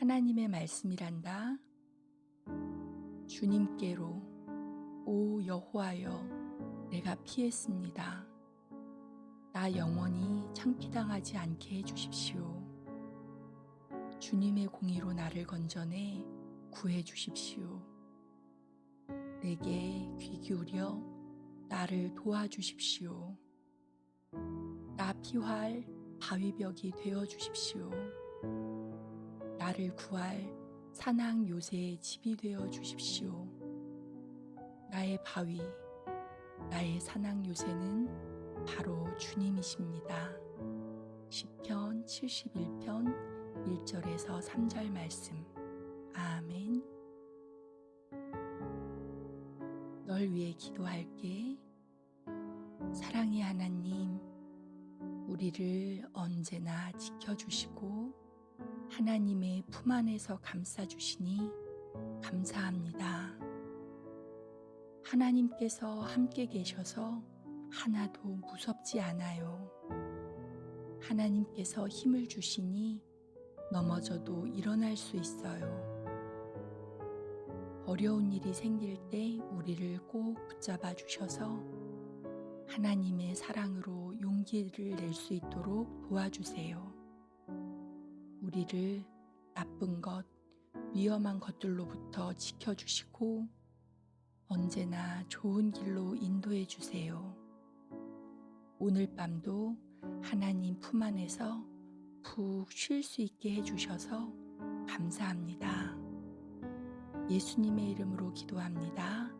하나님의 말씀이란다. 주님께로 오 여호와여 내가 피했습니다. 나 영원히 창피당하지 않게 해 주십시오. 주님의 공의로 나를 건져내 구해 주십시오. 내게 귀 기울여 나를 도와주십시오. 나 피할 바위벽이 되어 주십시오. 나를 구할 산악 요새의 집이 되어 주십시오. 나의 바위, 나의 산악 요새는 바로 주님이십니다. 시편 71편 1절에서 3절 말씀. 아멘. 널 위해 기도할게. 사랑의 하나님, 우리를 언제나 지켜주시고 하나님의 품 안에서 감싸주시니 감사합니다. 하나님께서 함께 계셔서 하나도 무섭지 않아요. 하나님께서 힘을 주시니 넘어져도 일어날 수 있어요. 어려운 일이 생길 때 우리를 꼭 붙잡아 주셔서 하나님의 사랑으로 용기를 낼 수 있도록 도와주세요. 우리를 나쁜 것, 위험한 것들로부터 지켜주시고 언제나 좋은 길로 인도해 주세요. 오늘 밤도 하나님 품 안에서 푹 쉴 수 있게 해주셔서 감사합니다. 예수님의 이름으로 기도합니다.